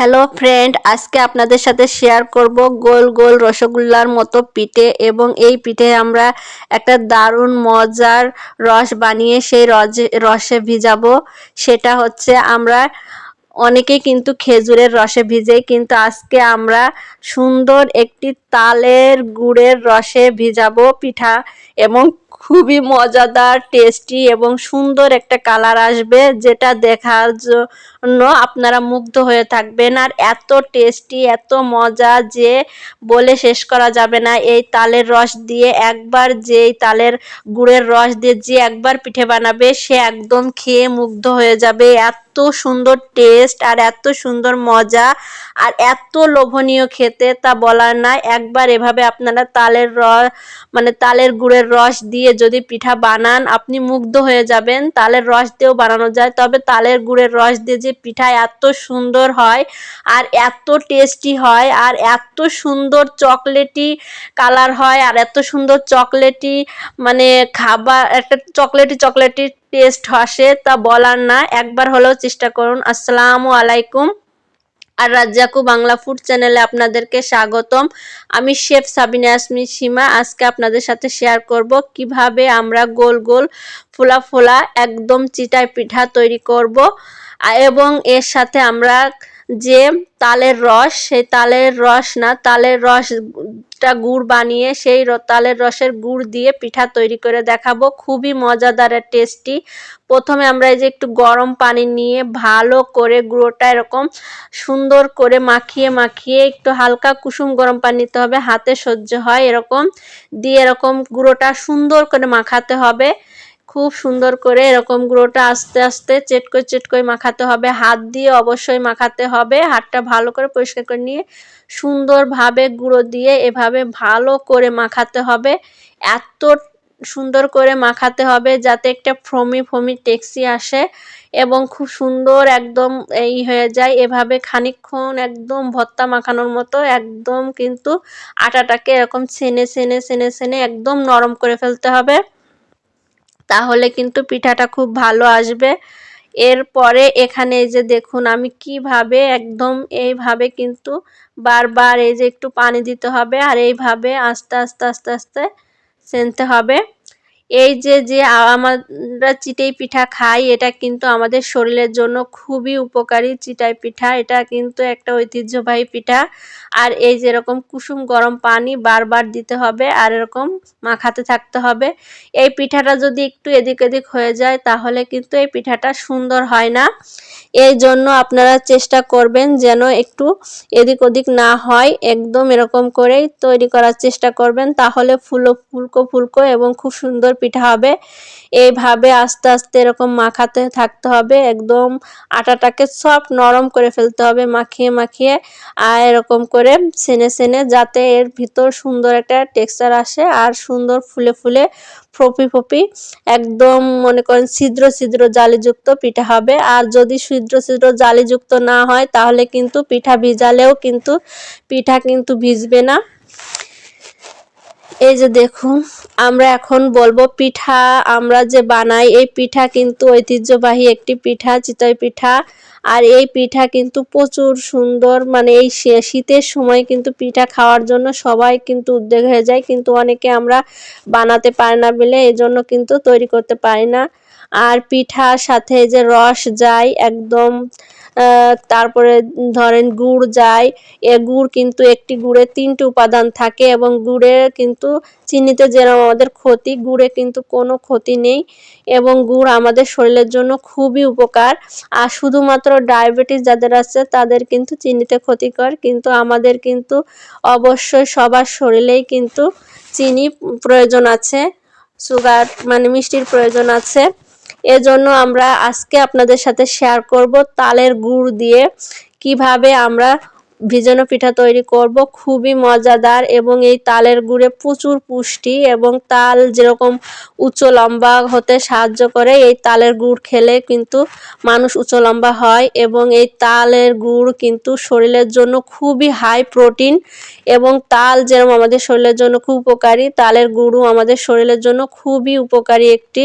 Hello friend আজকে আপনাদের সাথে শেয়ার করব গোল গোল রসগোল্লার মতো পিঠে এবং এই পিঠে আমরা একটা দারুণ মজার রস বানিয়ে সেই রসে রসে ভিজাবো। সেটা হচ্ছে আমরা অনেকেই কিন্তু খেজুরের রসে ভিজে, কিন্তু আজকে আমরা সুন্দর একটি তালের গুড়ের রসে ভিজাবো পিঠা এবং খুবই মজাদার টেস্টি এবং সুন্দর একটা কালার আসবে যেটা দেখার জন্য আপনারা মুগ্ধ হয়ে থাকবেন। আর এত টেস্টি এত মজা যে বলে শেষ করা যাবে না। এই তালের রস দিয়ে একবার যেই তালের গুড়ের রস দিয়ে যে একবার পিঠে বানাবে সে একদম খেয়ে মুগ্ধ হয়ে যাবে। এত সুন্দর টেস্ট আর এত সুন্দর মজা আর এত লোভনীয় খেতে তা বলার না একবার এভাবে আপনারা তালের রস মানে তালের গুড়ের রস দিয়ে যদি পিঠা বানান, আপনি মুগ্ধ হয়ে যাবেন। তালের রস দিয়েও বানানো যায়, তবে তালের গুড়ের রস দিয়ে যে পিঠা এত সুন্দর হয় আর এত টেস্টি হয় আর এত সুন্দর চকলেটি কালার হয় আর এত সুন্দর চকলেটি মানে খাবার, একটা চকলেটি চকলেটি টেস্ট আসে তা বলার না। একবার হলেও চেষ্টা করুন। আসসালামু আলাইকুম। আর রাজ্জাকু বাংলা ফুড চ্যানেলে আপনাদেরকে স্বাগতম। আমি শেফ সাবিনা আসমি সীমা। আজকে আপনাদের সাথে শেয়ার করব কীভাবে আমরা গোল গোল ফোলা ফোলা একদম চিটায় পিঠা তৈরি করব। এবং এর সাথে আমরা যে তালের রস, সেই তালের রস না, তালের রসটা গুড় বানিয়ে সেই তালের রসের গুড় দিয়ে পিঠা তৈরি করে দেখাবো। খুবই মজাদার আর টেস্টি। প্রথমে আমরা এই যে একটু গরম পানি নিয়ে ভালো করে গুঁড়োটা এরকম সুন্দর করে মাখিয়ে মাখিয়ে একটু হালকা কুসুম গরম পানি নিতে হবে। হাতে সহ্য হয় এরকম। দিয়ে এরকম গুঁড়োটা সুন্দর করে মাখাতে হবে। খুব সুন্দর করে এরকম গুঁড়োটা আস্তে আস্তে চেটকই চেটকই মাখাতে হবে। হাত দিয়ে অবশ্যই মাখাতে হবে। হাতটা ভালো করে পরিষ্কার করে নিয়ে সুন্দরভাবে গুঁড়ো দিয়ে এভাবে ভালো করে মাখাতে হবে। এত সুন্দর করে মাখাতে হবে যাতে একটা ফ্রমি ফমি টেক্সি আসে এবং খুব সুন্দর একদম এই হয়ে যায়। এভাবে খানিক্ষণ একদম ভত্তা মাখানোর মতো একদম কিন্তু আটাটাকে এরকম ছেনে ছেনে ছেনে ছেনে একদম নরম করে ফেলতে হবে। তাহলে কিন্তু পিঠাটা খুব ভালো আসবে। এরপরে এখানে এই যে দেখুন, আমি কীভাবে একদম এইভাবে কিন্তু বারবার এই যে একটু পানি দিতে হবে আর এইভাবে আস্তে আস্তে আস্তে আস্তে সেনতে হবে। এই যে যে আমরা চিটাই পিঠা খাই, এটা কিন্তু আমাদের শরীরের জন্য খুবই উপকারী চিটাই পিঠা। এটা কিন্তু একটা ঐতিহ্যবাহী পিঠা। আর এই যেরকম কুসুম গরম পানি বারবার দিতে হবে আর এরকম মাখাতে থাকতে হবে। এই পিঠাটা যদি একটু এদিক এদিক হয়ে যায়, তাহলে কিন্তু এই পিঠাটা সুন্দর হয় না। এই জন্য আপনারা চেষ্টা করবেন যেন একটু এদিক ওদিক না হয়, একদম এরকম করেই তৈরি করার চেষ্টা করবেন। তাহলে ফুলো, ফুলকো ফুলকো এবং খুব সুন্দর পিঠা হবে। এইভাবে আস্তে আস্তে এরকম মাখাতে থাকতে হবে। একদম আটাটাকে সব নরম করে ফেলতে হবে মাখিয়ে মাখিয়ে। আর এরকম করে সেনে সেনে যাতে এর ভিতর সুন্দর একটা টেক্সচার আসে আর সুন্দর ফুলে ফুলে ফপি ফপি একদম মনে করেন ছিদ্র ছিদ্র জালিযুক্ত পিঠা হবে। আর যদি ছিদ্র ছিদ্র জালিযুক্ত না হয় তাহলে কিন্তু পিঠা ভিজালেও কিন্তু পিঠা কিন্তু ভিজবে না। এই যে দেখুন, আমরা এখন বলব পিঠা। আমরা যে বানাই, এই পিঠা কিন্তু ঐতিহ্যবাহী একটি পিঠা, চিতই পিঠা। আর এই পিঠা কিন্তু প্রচুর সুন্দর মানে এই শীতের সময় কিন্তু পিঠা খাওয়ার জন্য সবাই কিন্তু উদ্যোগ হয়ে যায়। কিন্তু অনেকে আমরা বানাতে পারি না বলে এই জন্য কিন্তু তৈরি করতে পারি না। আর পিঠার সাথে যে রস যায়, একদম তারপরে ধরেন গুড় যায়, এ গুড় কিন্তু একটি গুড়ে তিনটি উপাদান থাকে এবং গুড়ে কিন্তু চিনিতে যেরকম আমাদের ক্ষতি, গুড়ে কিন্তু কোনো ক্ষতি নেই এবং গুড় আমাদের শরীরের জন্য খুবই উপকার। আর শুধুমাত্র ডায়াবেটিস যাদের আছে, তাদের কিন্তু চিনিতে ক্ষতিকর, কিন্তু আমাদের কিন্তু অবশ্যই সবার শরীরেই কিন্তু চিনি প্রয়োজন আছে, সুগার মানে মিষ্টির প্রয়োজন আছে। এজন্য আমরা আজকে আপনাদের সাথে শেয়ার করব তালের গুড় দিয়ে কীভাবে আমরা ভিজানো পিঠা তৈরি করব, খুবই মজাদার এবং এই তালের গুড়ে প্রচুর পুষ্টি এবং তাল যেরকম উচ্চ লম্বা হতে সাহায্য করে, এই তালের গুড় খেলে কিন্তু মানুষ উচ্চ লম্বা হয় এবং এই তালের গুড় কিন্তু শরীরের জন্য খুবই হাই প্রোটিন এবং তাল যেরকম আমাদের শরীরের জন্য খুব উপকারী, তালের গুঁড়ও আমাদের শরীরের জন্য খুবই উপকারী একটি।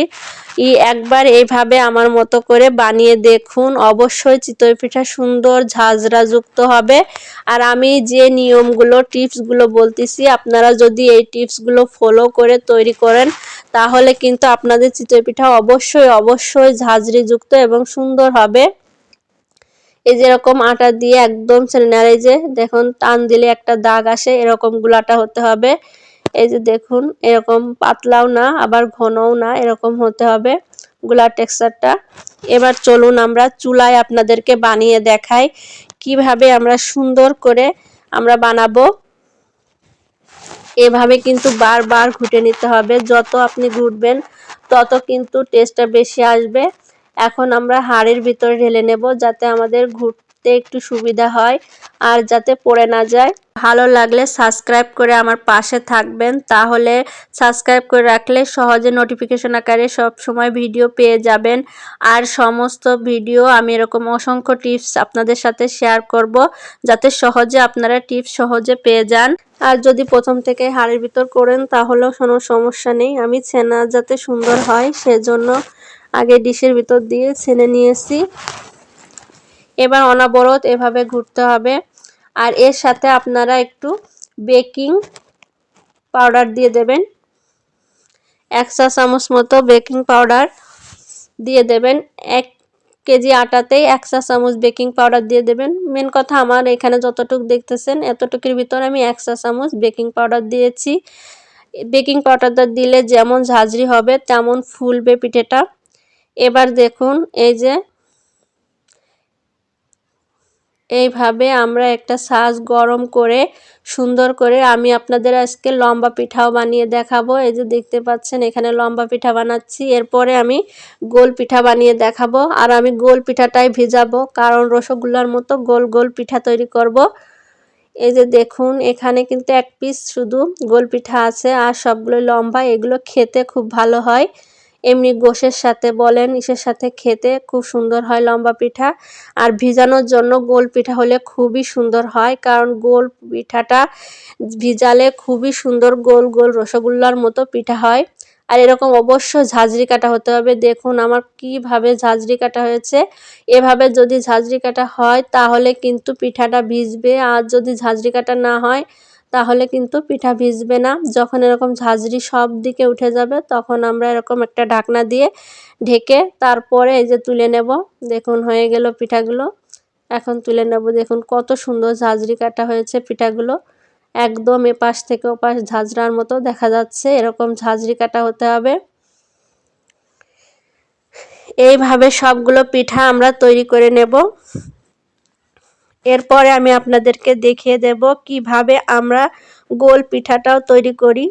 ই একবার এইভাবে আমার মতো করে বানিয়ে দেখুন, অবশ্যই চিতই পিঠা সুন্দর ঝাঁঝরাযুক্ত হবে। আর আমি যে নিয়মগুলো, টিপসগুলো বলতেছি, আপনারা যদি এই টিপসগুলো ফলো করে তৈরি করেন, তাহলে কিন্তু আপনাদের চিতই পিঠা অবশ্যই অবশ্যই ঝাঁঝরিযুক্ত এবং সুন্দর হবে। এই যেরকম আটা দিয়ে একদম নেড়ে যে দেখুন, টান দিলে একটা দাগ আসে এরকম গুলাটা হতে হবে। এই যে দেখুন, এরকম পাতলাও না, আবার ঘনও না, এরকম হতে হবে। গুলার টেক্সচারটা। এবার চলুন আমরা চুলায় আপনাদেরকে বানিয়ে দেখাই কীভাবে আমরা সুন্দর করে আমরা বানাবো। এভাবে কিন্তু বারবার ঘুটে নিতে হবে। যত আপনি ঘুটবেন, তত কিন্তু টেস্টটা বেশি আসবে। এখন আমরা হাড়ের ভিতরে ঢেলে নেব যাতে আমাদের ঘুরতে একটু সুবিধা হয় আর যাতে পড়ে না যায়। ভালো লাগলে সাবস্ক্রাইব করে আমার পাশে থাকবেন। তাহলে সাবস্ক্রাইব করে রাখলে সহজে নোটিফিকেশন আকারে সব সময় ভিডিও পেয়ে যাবেন। আর সমস্ত ভিডিও আমি এরকম অসংখ্য টিপস আপনাদের সাথে শেয়ার করব যাতে সহজে আপনারা টিপস সহজে পেয়ে যান। আর যদি প্রথম থেকে হাড়ের ভিতর করেন তাহলেও কোনো সমস্যা নেই। আমি ছেনা যাতে সুন্দর হয় সেজন্য আগে ডিশের ভিতর দিয়ে ছেনে নিয়েছি। এবার অনাবরত এভাবে ঘুরতে হবে। আর এর সাথে আপনারা একটু বেকিং পাউডার দিয়ে দেবেন। এক চা চামচ মতো বেকিং পাউডার দিয়ে দেবেন। এক কেজি আটাতেই এক চা চামচ বেকিং পাউডার দিয়ে দেবেন। মেন কথা আমার এখানে যতটুকু দেখতেছেন, এতটুকুর ভিতর আমি এক চা চামচ বেকিং পাউডার দিয়েছি। বেকিং পাউডারটা দিলে যেমন ঝাঁঝরি হবে, তেমন ফুলবে পিঠেটা। এবার দেখুন, এই যে এইভাবে আমরা একটা সাজ গরম করে সুন্দর করে আমি আপনাদের আজকে লম্বা পিঠাও বানিয়ে দেখাবো। এই যে দেখতে পাচ্ছেন, এখানে লম্বা পিঠা বানাচ্ছি। এরপরে আমি গোল পিঠা বানিয়ে দেখাবো। আর আমি গোল পিঠাটাই ভেজাবো, কারণ রসগোল্লার মতো গোল গোল পিঠা তৈরি করব। এই যে দেখুন, এখানে কিন্তু এক পিস শুধু গোল পিঠা আছে, আর সবগুলো লম্বা, এগুলো খেতে খুব ভালো হয়। এমনি গোশের সাথে বলেন, ইসের সাথে খেতে খুব সুন্দর হয় লম্বা পিঠা। আর ভিজানোর জন্য গোল পিঠা হলে খুবই সুন্দর হয়, কারণ গোল পিঠাটা ভিজালে খুবই সুন্দর গোল গোল রসগোল্লার মতো পিঠা হয়। আর এরকম অবশ্য ঝাঁঝরি কাটা হতে হবে। দেখুন আমার কীভাবে ঝাঁঝরি কাটা হয়েছে। এভাবে যদি ঝাঁঝরি কাটা হয়, তাহলে কিন্তু পিঠাটা ভিজবে। আর যদি ঝাঁঝরি কাটা না হয় তাহলে কিন্তু পিঠা ভিজবে না। যখন এরকম ঝাঁঝরি সব দিকে উঠে যাবে, তখন আমরা এরকম একটা ঢাকনা দিয়ে ঢেকে তারপরে এই যে তুলে নেব। দেখুন, হয়ে গেল পিঠাগুলো। এখন তুলে নেব। দেখুন, কত সুন্দর ঝাঁঝরি কাটা হয়েছে পিঠাগুলো। একদম এপাশ থেকে ওপাশ ঝাঁঝরার মতো দেখা যাচ্ছে। এরকম ঝাঁঝরি কাটা হতে হবে। এইভাবে সবগুলো পিঠা আমরা তৈরি করে নেব। এরপরে আমি আপনাদেরকে দেখিয়ে দেব কীভাবে আমরা গোল পিঠাটাও তৈরি করি।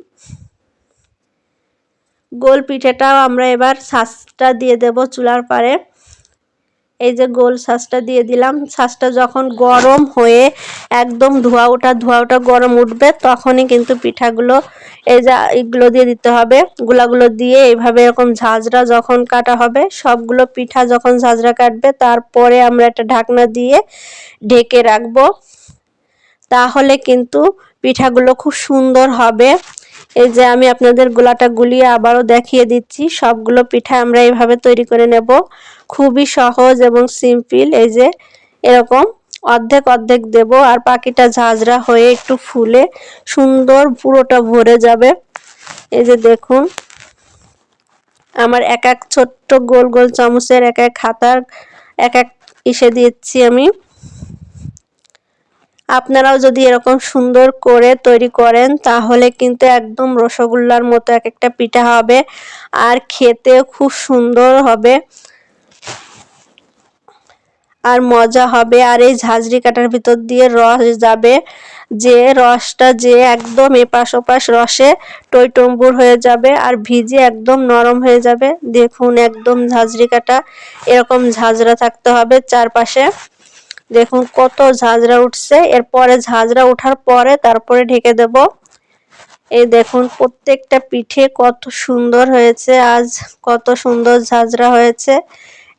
গোল পিঠাটাও আমরা এবার শাঁসটা দিয়ে দেব চুলার পারে এই যে গোল শাঁসটা দিয়ে দিলাম। শাঁসটা যখন গরম হয়ে একদম ধোয়া ওঠা ধোয়া ওঠা গরম উঠবে, তখনই কিন্তু পিঠাগুলো এই যে এগুলো দিয়ে দিতে হবে। গুলাগুলো দিয়ে এইভাবে এরকম ঝাঁঝরা যখন কাটা হবে, সবগুলো পিঠা যখন ঝাঁঝরা কাটবে, তারপরে আমরা একটা ঢাকনা দিয়ে ঢেকে রাখব। তাহলে কিন্তু পিঠাগুলো খুব সুন্দর হবে। এই যে আমি আপনাদের গোলাটা গুলিয়ে আবারও দেখিয়ে দিচ্ছি। সবগুলো পিঠা আমরা এইভাবে তৈরি করে নেব। খুবই সহজ এবং সিম্পল। এই যে এরকম অর্ধেক অর্ধেক দেব আর পাখিটা ঝাঁঝরা হয়ে একটু ফুলে সুন্দর পুরোটা ভরে যাবে। এই যে দেখুন, আমার এক এক ছোট্ট গোল গোল চামচের এক এক খাতার এক এক ইসে দিচ্ছি আমি। আপনারাও যদি এরকম সুন্দর করে তৈরি করেন, তাহলে কিন্তু একদম রসগোল্লার মতো এক একটা পিঠা হবে আর খেতেও খুব সুন্দর হবে। আর মজা হবে। আর এই ঝাঁঝরি কাটার ভিতর দিয়ে রস যাবে। যে রসটা যে একদম এপাশ ওপাশ রসে টইটম্বুর হয়ে যাবে আর ভিজে একদম নরম হয়ে যাবে। দেখুন একদম ঝাঁঝরি কাটা, এরকম ঝাঁঝরা থাকতে হবে চারপাশে। দেখুন কত ঝাঁঝরা উঠছে। এরপরে ঝাঁঝরা ওঠার পরে তারপরে ঢেকে দেব। এই দেখুন প্রত্যেকটা পিঠে কত সুন্দর হয়েছে, আজ কত সুন্দর ঝাঁঝরা হয়েছে।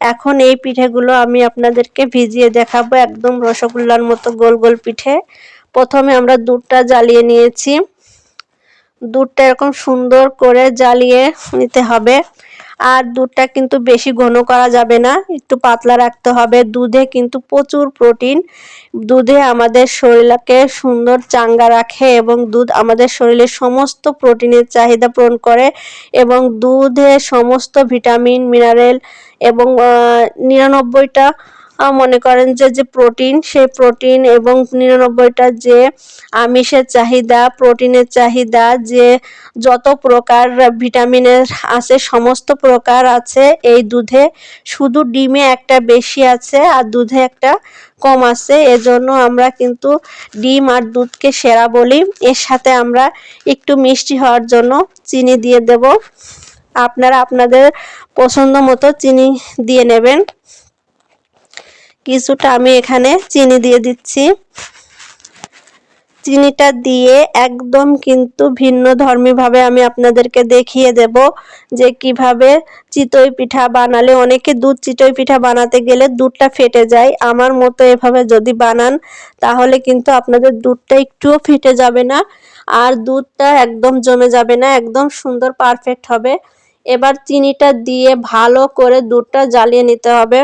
এখন এই পিঠেগুলো আমি আপনাদেরকে ভিজিয়ে দেখাবো একদম রসগোল্লার মতো গোল গোল পিঠে। প্রথমে আমরা দুধটা জ্বালিয়ে নিয়েছি। দুধটা এরকম সুন্দর করে জ্বালিয়ে নিতে হবে। আর দুধটা কিন্তু বেশি ঘন করা যাবে না, একটু পাতলা রাখতে হবে। দুধে কিন্তু প্রচুর প্রোটিন। দুধে আমাদের শরীরকে সুন্দর চাঙ্গা রাখে এবং দুধ আমাদের শরীরের সমস্ত প্রোটিনের চাহিদা পূরণ করে এবং দুধে সমস্ত ভিটামিন, মিনারেল এবং নিরানব্বইটা মনে করেন যে যে প্রোটিন, সেই প্রোটিন এবং নিরানব্বইটা যে আমিষের চাহিদা, প্রোটিনের চাহিদা, যে যত প্রকার ভিটামিনের আছে, সমস্ত প্রকার আছে, এই দুধে শুধু ডিমে একটা বেশি আছে আর দুধে একটা কম আছে। এজন্য আমরা কিন্তু ডিম আর দুধকে সেরা বলি। এর সাথে আমরা একটু মিষ্টি হওয়ার জন্য চিনি দিয়ে দেব। আপনারা আপনাদের পছন্দ মতো চিনি দিয়ে নেবেন। কিছুটা আমি এখানে চিনি দিয়ে দিচ্ছি। চিনিটা দিয়ে একদম কিন্তু ভিন্ন ধর্মীভাবে আমি আপনাদেরকে দেখিয়ে দেব যে কীভাবে চিতই পিঠা বানালে, অনেকে দুধ চিতই পিঠা বানাতে গেলে দুধটা ফেটে যায়। আমার মতো এভাবে যদি বানান, তাহলে কিন্তু আপনাদের দুধটা একটুও ফেটে যাবে না। আর দুধটা একদম জমে যাবে না, একদম সুন্দর পারফেক্ট হবে। এবার চিনিটা দিয়ে ভালো করে দুধটা জ্বালিয়ে নিতে হবে।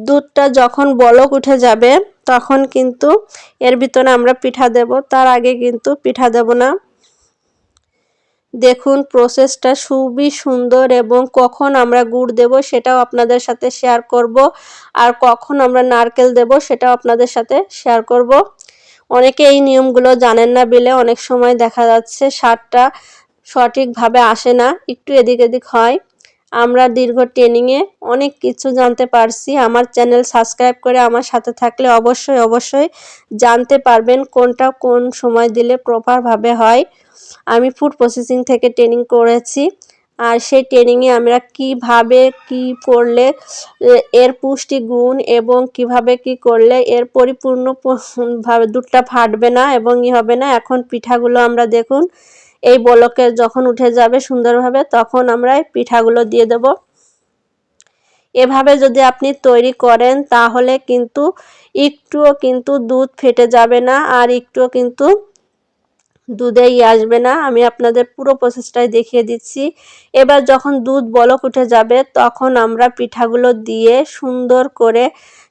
দুধটা যখন বলক উঠে যাবে, তখন কিন্তু এর ভিতরে আমরা পিঠা দেব। তার আগে কিন্তু পিঠা দেব না। দেখুন প্রসেসটা খুবই সুন্দর এবং কখন আমরা গুড় দেব সেটাও আপনাদের সাথে শেয়ার করব। আর কখন আমরা নারকেল দেব সেটাও আপনাদের সাথে শেয়ার করব। অনেকে এই নিয়মগুলো জানেন না বলে অনেক সময় দেখা যাচ্ছে সারটা সঠিকভাবে আসে না, একটু এদিক এদিক হয়। আমরা দীর্ঘ ট্রেনিংয়ে অনেক কিছু জানতে পারছি। আমার চ্যানেল সাবস্ক্রাইব করে আমার সাথে থাকলে অবশ্যই অবশ্যই জানতে পারবেন কোনটা কোন সময় দিলে প্রপারভাবে হয়। আমি ফুড প্রসেসিং থেকে ট্রেনিং করেছি। আর সেই ট্রেনিংয়ে আমরা কীভাবে কি করলে এর পুষ্টি গুণ এবং কীভাবে কি করলে এর পরিপূর্ণ ভাবে দুধটা ফাটবে না এবং ই হবে না, এখন পিঠাগুলো আমরা দেখুন, এই বলকে যখন উঠে যাবে সুন্দরভাবে তখন আমরা পিঠাগুলো দিয়ে দেব। এভাবে যদি আপনি তৈরি করেন তাহলে কিন্তু একটুও কিন্তু দুধ ফেটে যাবে না আর একটুও কিন্তু দুধেই আসবে না। আমি আপনাদের পুরো প্রসেসটাই দেখিয়ে দিচ্ছি। এবার যখন দুধ বলক উঠে যাবে, তখন আমরা পিঠাগুলো দিয়ে সুন্দর করে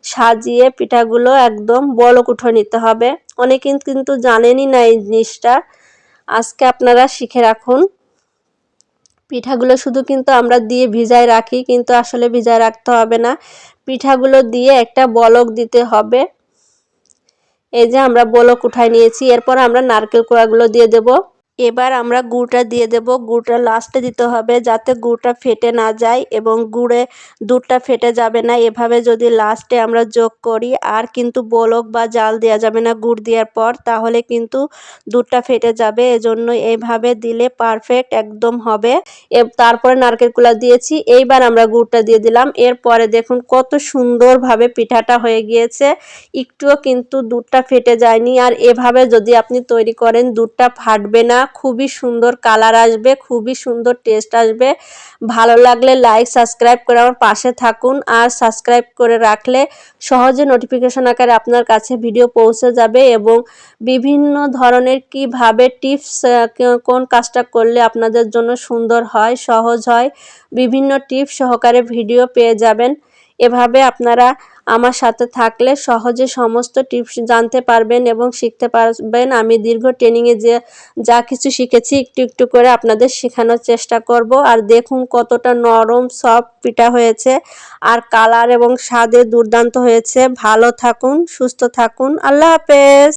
সাজিয়ে পিঠাগুলো একদম বলক উঠে নিতে হবে। অনেকে কিন্তু জানেনই না এই জিনিসটা। আজকে আপনারা শিখে রাখুন। পিঠাগুলো শুধু কিন্তু আমরা দিয়ে ভিজায় রাখি, কিন্তু আসলে ভিজায় রাখতে হবে না। পিঠাগুলো দিয়ে একটা বলক দিতে হবে। এই যে আমরা বলক উঠাই নিয়েছি এরপর আমরা নারকেল কোড়াগুলো দিয়ে দেব। এবার আমরা গুড়টা দিয়ে দেব। গুড়টা লাস্টে দিতে হবে যাতে গুড়টা ফেটে না যায় এবং গুড়ে দুধটা ফেটে যাবে না। এভাবে যদি লাস্টে আমরা যোগ করি, আর কিন্তু বলক বা জাল দেওয়া যাবে না গুড় দেওয়ার পর, তাহলে কিন্তু দুধটা ফেটে যাবে। এজন্য এইভাবে দিলে পারফেক্ট একদম হবে। তারপরে নারকেল কুলা দিয়েছি। এইবার আমরা গুড়টা দিয়ে দিলাম। এরপরে দেখুন কত সুন্দরভাবে পিঠাটা হয়ে গিয়েছে। একটুও কিন্তু দুধটা ফেটে যায়নি। আর এভাবে যদি আপনি তৈরি করেন, দুধটা ফাটবে না। খুবই সুন্দর কালার আসবে, খুবই সুন্দর টেস্ট আসবে। ভালো লাগলে লাইক সাবস্ক্রাইব করে আমার পাশে থাকুন। আর সাবস্ক্রাইব করে রাখলে সহজে নোটিফিকেশন আকারে আপনার কাছে ভিডিও পৌঁছে যাবে এবং বিভিন্ন ধরনের কীভাবে টিপস কোন কাজটা করলে আপনাদের জন্য সুন্দর হয়, সহজ হয়, বিভিন্ন টিপস সহকারে ভিডিও পেয়ে যাবেন। এভাবে আপনারা আমার সাথে থাকলে সহজে সমস্ত টিপস জানতে পারবেন এবং শিখতে পারবেন। আমি দীর্ঘ ট্রেনিংয়ে যে, যা কিছু শিখেছি একটু একটু করে আপনাদের শেখানোর চেষ্টা করব। আর দেখুন কতটা নরম সফট পিঠা হয়েছে আর কালার এবং স্বাদে দুর্দান্ত হয়েছে। ভালো থাকুন, সুস্থ থাকুন। আল্লাহ হাফেজ।